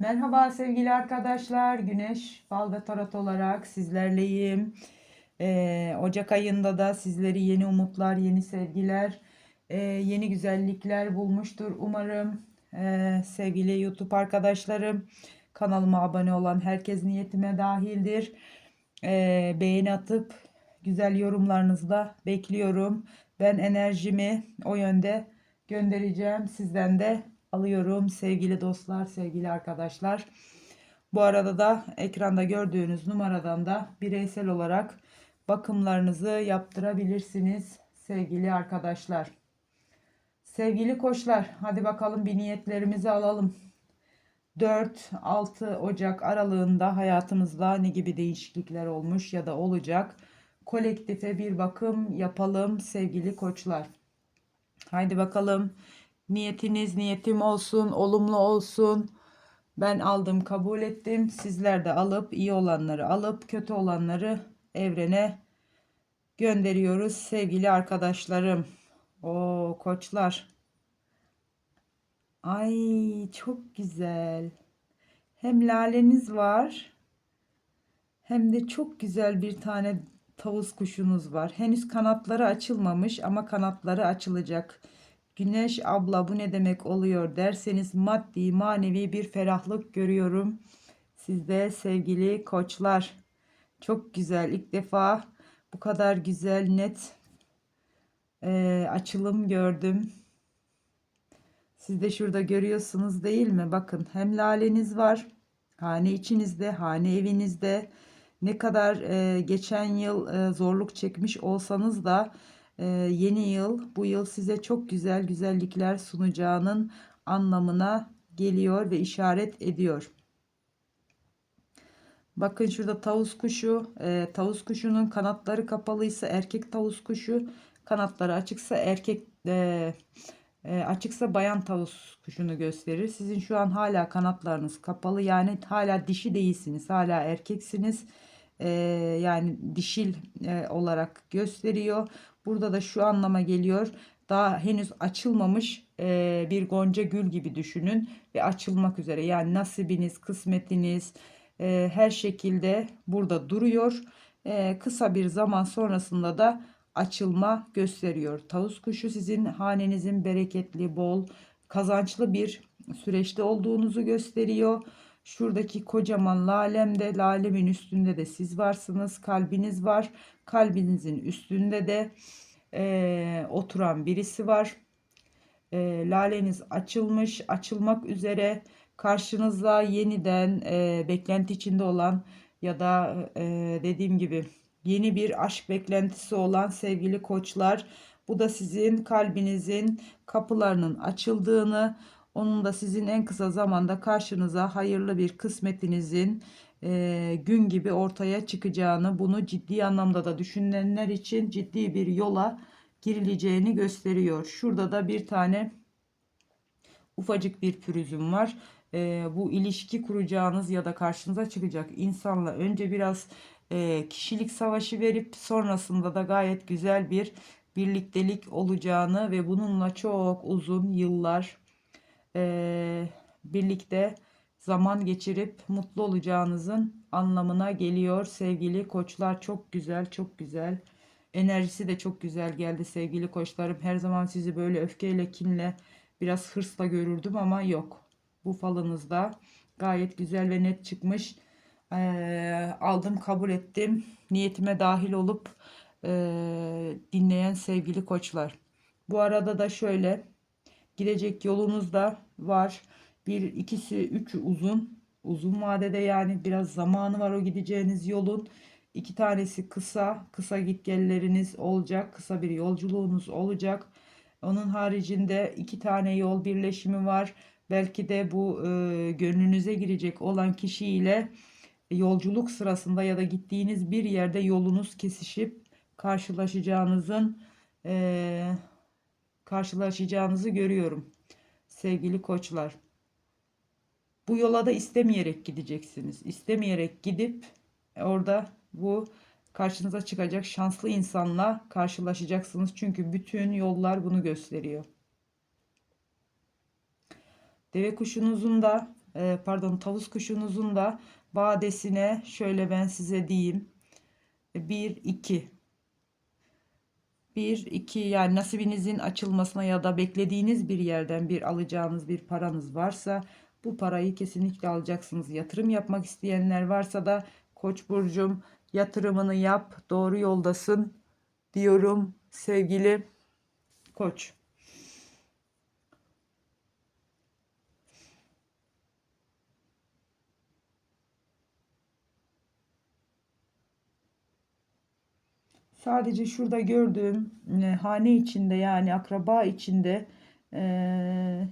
Merhaba sevgili arkadaşlar. Güneş ve Tarot olarak sizlerleyim. Ee, Ocak ayında da sizleri yeni umutlar, yeni sevgiler, e, yeni güzellikler bulmuştur. Umarım Ee, sevgili YouTube arkadaşlarım kanalıma abone olan herkes niyetime dahildir. Ee, beğeni atıp güzel yorumlarınızla bekliyorum. Ben enerjimi o yönde göndereceğim. Sizden de alıyorum sevgili dostlar, sevgili arkadaşlar. Bu arada da ekranda gördüğünüz numaradan da bireysel olarak bakımlarınızı yaptırabilirsiniz sevgili arkadaşlar. Sevgili koçlar, hadi bakalım bir niyetlerimizi alalım. 4-6 Ocak aralığında hayatımızda ne gibi değişiklikler olmuş ya da olacak? Kolektife bir bakım yapalım sevgili koçlar. Haydi bakalım. Niyetiniz niyetim olsun, olumlu olsun. Ben aldım, kabul ettim. Sizler de alıp iyi olanları alıp kötü olanları evrene gönderiyoruz sevgili arkadaşlarım. O koçlar. Ay çok güzel. Hem laleniz var. Hem de çok güzel bir tane tavus kuşunuz var. Henüz kanatları açılmamış ama kanatları açılacak. Güneş abla bu ne demek oluyor derseniz maddi manevi bir ferahlık görüyorum. Sizde sevgili koçlar. Çok güzel. İlk defa bu kadar güzel net e, açılım gördüm. Siz de şurada görüyorsunuz değil mi? Bakın hem laleniz var. Hane içinizde, hane evinizde. Ne kadar e, geçen yıl e, zorluk çekmiş olsanız da e, yeni yıl bu yıl size çok güzel güzellikler sunacağının anlamına geliyor ve işaret ediyor. Bakın şurada tavus kuşu, e, tavus kuşunun kanatları kapalıysa erkek tavus kuşu, kanatları açıksa erkek e, e, açıksa bayan tavus kuşunu gösterir. Sizin şu an hala kanatlarınız kapalı yani hala dişi değilsiniz, hala erkeksiniz. E, yani dişil e, olarak gösteriyor. Burada da şu anlama geliyor. Daha henüz açılmamış e, bir gonca gül gibi düşünün ve açılmak üzere. Yani nasibiniz, kısmetiniz e, her şekilde burada duruyor. E, kısa bir zaman sonrasında da açılma gösteriyor. Tavus kuşu sizin hanenizin bereketli, bol, kazançlı bir süreçte olduğunuzu gösteriyor. Şuradaki kocaman lalemde, lalemin üstünde de siz varsınız, kalbiniz var. Kalbinizin üstünde de e, oturan birisi var. E, laleniz açılmış, açılmak üzere. Karşınızda yeniden e, beklenti içinde olan ya da e, dediğim gibi yeni bir aşk beklentisi olan sevgili koçlar. Bu da sizin kalbinizin kapılarının açıldığını, onun da sizin en kısa zamanda karşınıza hayırlı bir kısmetinizin e, gün gibi ortaya çıkacağını, bunu ciddi anlamda da düşünenler için ciddi bir yola girileceğini gösteriyor. Şurada da bir tane ufacık bir pürüzüm var. E, bu ilişki kuracağınız ya da karşınıza çıkacak insanla önce biraz e, kişilik savaşı verip sonrasında da gayet güzel bir birliktelik olacağını ve bununla çok uzun yıllar e, birlikte zaman geçirip mutlu olacağınızın anlamına geliyor sevgili koçlar. Çok güzel, çok güzel. Enerjisi de çok güzel geldi sevgili koçlarım. Her zaman sizi böyle öfkeyle, kinle, biraz hırsla görürdüm ama yok. Bu falınızda gayet güzel ve net çıkmış. Ee, aldım, kabul ettim. Niyetime dahil olup e, dinleyen sevgili koçlar. Bu arada da şöyle gidecek yolunuz da var. Bir, ikisi, üçü uzun. Uzun vadede yani biraz zamanı var o gideceğiniz yolun. İki tanesi kısa, kısa gitgelleriniz olacak. Kısa bir yolculuğunuz olacak. Onun haricinde iki tane yol birleşimi var. Belki de bu e, gönlünüze girecek olan kişiyle yolculuk sırasında ya da gittiğiniz bir yerde yolunuz kesişip karşılaşacağınızın e, karşılaşacağınızı görüyorum sevgili koçlar. Bu yola da istemeyerek gideceksiniz. İstemeyerek gidip orada bu karşınıza çıkacak şanslı insanla karşılaşacaksınız. Çünkü bütün yollar bunu gösteriyor. Deve kuşunuzun da e, pardon tavus kuşunuzun da badesine şöyle ben size diyeyim. 1 2 1 2 yani nasibinizin açılmasına ya da beklediğiniz bir yerden bir alacağınız bir paranız varsa bu parayı kesinlikle alacaksınız. Yatırım yapmak isteyenler varsa da Koç burcum yatırımını yap, doğru yoldasın diyorum sevgili Koç. Sadece şurada gördüğüm e, hane içinde yani akraba içinde e,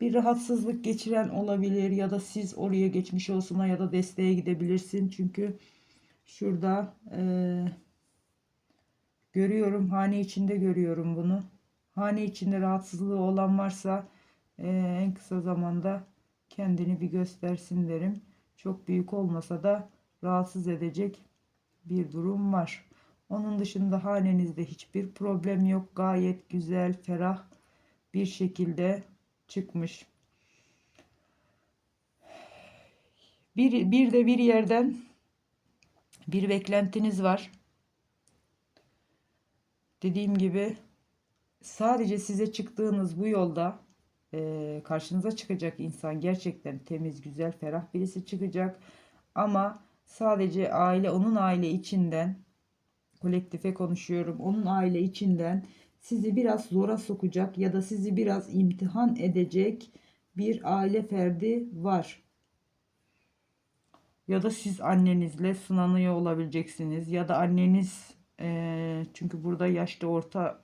bir rahatsızlık geçiren olabilir ya da siz oraya geçmiş olsuna ya da desteğe gidebilirsin. Çünkü şurada e, görüyorum hane içinde görüyorum bunu. Hane içinde rahatsızlığı olan varsa e, en kısa zamanda kendini bir göstersin derim. Çok büyük olmasa da rahatsız edecek bir durum var. Onun dışında hanenizde hiçbir problem yok. Gayet güzel, ferah bir şekilde çıkmış. Bir, bir de bir yerden bir beklentiniz var. Dediğim gibi sadece size çıktığınız bu yolda e, karşınıza çıkacak insan gerçekten temiz, güzel, ferah birisi çıkacak. Ama sadece aile, onun aile içinden kolektife konuşuyorum. Onun aile içinden sizi biraz zora sokacak ya da sizi biraz imtihan edecek bir aile ferdi var. Ya da siz annenizle sınanıyor olabileceksiniz ya da anneniz e, çünkü burada yaşta orta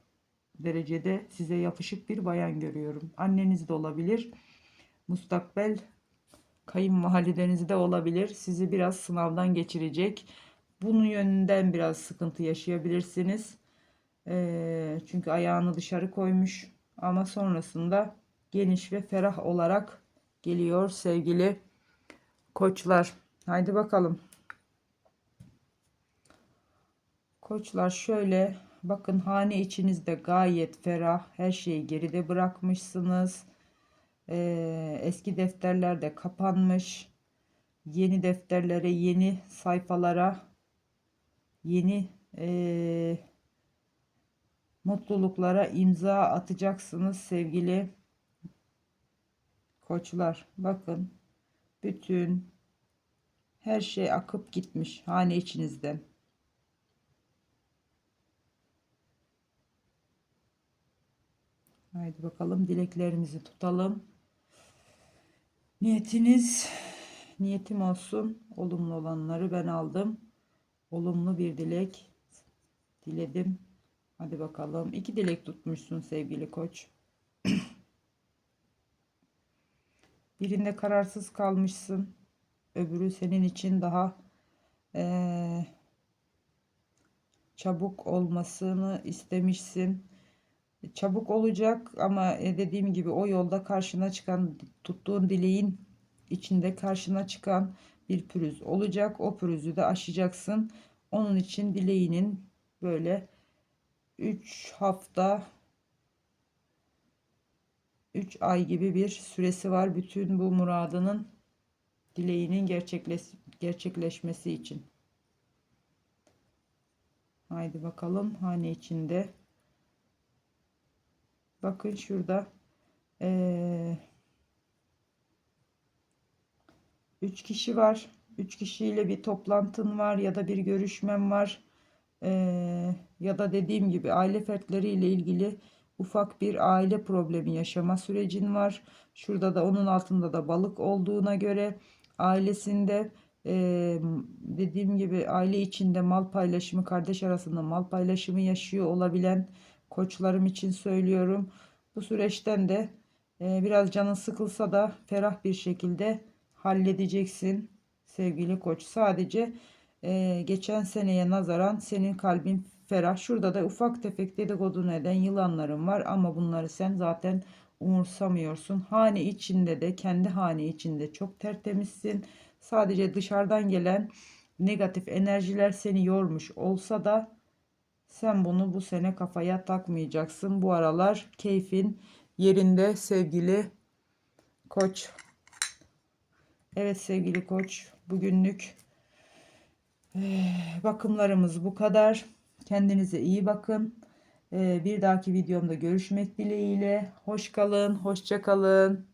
derecede size yapışık bir bayan görüyorum. Anneniz de olabilir. Mustakbel kayınvalideniz de olabilir. Sizi biraz sınavdan geçirecek. Bunun yönünden biraz sıkıntı yaşayabilirsiniz. E, çünkü ayağını dışarı koymuş. Ama sonrasında geniş ve ferah olarak geliyor sevgili koçlar. Haydi bakalım. Koçlar şöyle bakın hane içinizde gayet ferah her şeyi geride bırakmışsınız. Ee, eski defterler de kapanmış. Yeni defterlere yeni sayfalara yeni e, mutluluklara imza atacaksınız sevgili koçlar. Bakın bütün her şey akıp gitmiş hane içinizden. Haydi bakalım dileklerimizi tutalım. Niyetiniz niyetim olsun. Olumlu olanları ben aldım. Olumlu bir dilek diledim. Hadi bakalım. İki dilek tutmuşsun sevgili koç. Birinde kararsız kalmışsın. Öbürü senin için daha ee, çabuk olmasını istemişsin. Çabuk olacak ama e, dediğim gibi o yolda karşına çıkan tuttuğun dileğin içinde karşına çıkan bir pürüz olacak. O pürüzü de aşacaksın. Onun için dileğinin böyle 3 hafta 3 ay gibi bir süresi var bütün bu muradının dileğinin gerçekleş gerçekleşmesi için. Haydi bakalım hane içinde. Bakın şurada ee, 3 kişi var. 3 kişiyle bir toplantın var ya da bir görüşmem var. Ee, ya da dediğim gibi aile fertleriyle ilgili ufak bir aile problemi yaşama sürecin var. Şurada da onun altında da balık olduğuna göre ailesinde e, dediğim gibi aile içinde mal paylaşımı kardeş arasında mal paylaşımı yaşıyor olabilen koçlarım için söylüyorum. Bu süreçten de e, biraz canın sıkılsa da ferah bir şekilde halledeceksin sevgili koç. Sadece e, geçen seneye nazaran senin kalbin ferah. Şurada da ufak tefek dedikodu neden yılanların var ama bunları sen zaten umursamıyorsun. Hane içinde de kendi hane içinde çok tertemizsin. Sadece dışarıdan gelen negatif enerjiler seni yormuş olsa da sen bunu bu sene kafaya takmayacaksın. Bu aralar keyfin yerinde sevgili koç. Evet sevgili koç bugünlük eh, bakımlarımız bu kadar. Kendinize iyi bakın. Eh, Bir dahaki videomda görüşmek dileğiyle. Hoş kalın, hoşça kalın.